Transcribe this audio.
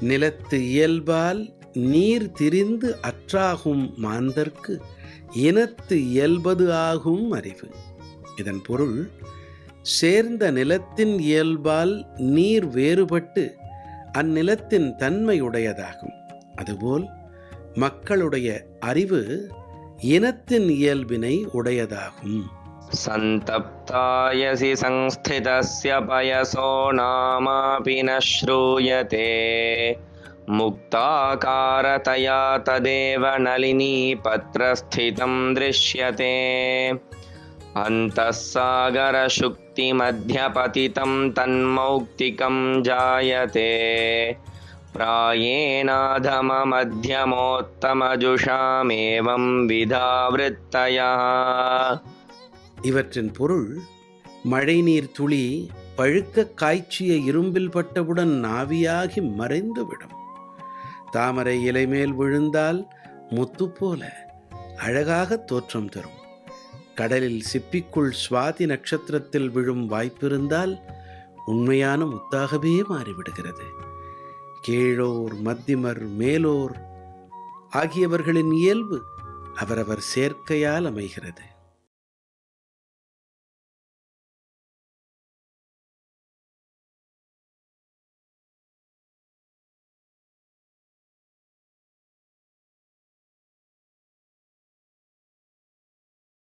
நிலத்து இயல்பால் நீர் திரிந்து அற்றாகும் மாந்தர்க்கு இனத்து இயல்பது ஆகும் அறிவு. இதன் பொருள் சேர்ந்த நிலத்தின் இயல்பால் நீர் வேறுபட்டு அந்நிலத்தின் தன்மையுடையதாகும். அதுபோல் மக்களுடைய அறிவு இனத்தின் இயல்பினை உடையதாகும். सन्तप्तायसि संस्थितस्य पयसो नामापि न श्रूयते। मुक्ताकारतया तदेव नलिनीपत्रस्थितं दृश्यते। अन्तः सागरशुक्तिमध्यपतितं तन्मौक्तिकं जायते। प्रायेनाधममध्यमोत्तमजुषामेवं विधा वृत्तयः இவற்றின் பொருள் மழைநீர் துளி பழுக்க காய்ச்சிய இரும்பில் பட்டவுடன் நாவியாகி மறைந்துவிடும். தாமரை இலை மேல் விழுந்தால் முத்து போல அழகாக தோற்றம் தரும். கடலில் சிப்பிக்குள் சுவாதி நட்சத்திரத்தில் விழும் வாய்ப்பிருந்தால் உண்மையான முத்தாகவே மாறிவிடுகிறது. கீழோர் மத்திமர் மேலோர் ஆகியவர்களின் இயல்பு அவரவர் சேர்க்கையால் அமைகிறது.